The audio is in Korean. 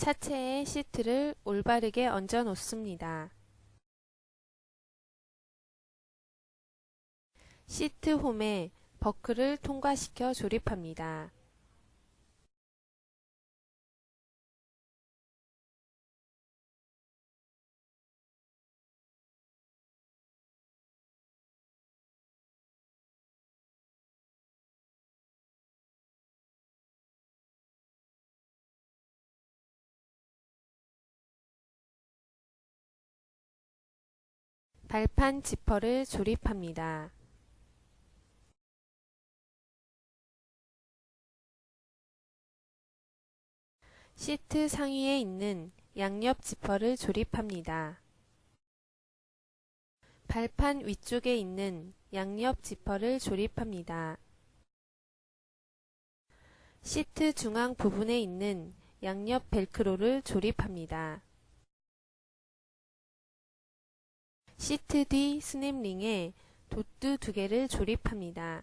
차체에 시트를 올바르게 얹어 놓습니다. 시트 홈에 버클을 통과시켜 조립합니다. 발판 지퍼를 조립합니다. 시트 상위에 있는 양옆 지퍼를 조립합니다. 발판 위쪽에 있는 양옆 지퍼를 조립합니다. 시트 중앙 부분에 있는 양옆 벨크로를 조립합니다. 시트 뒤 스냅링에 도트 두 개를 조립합니다.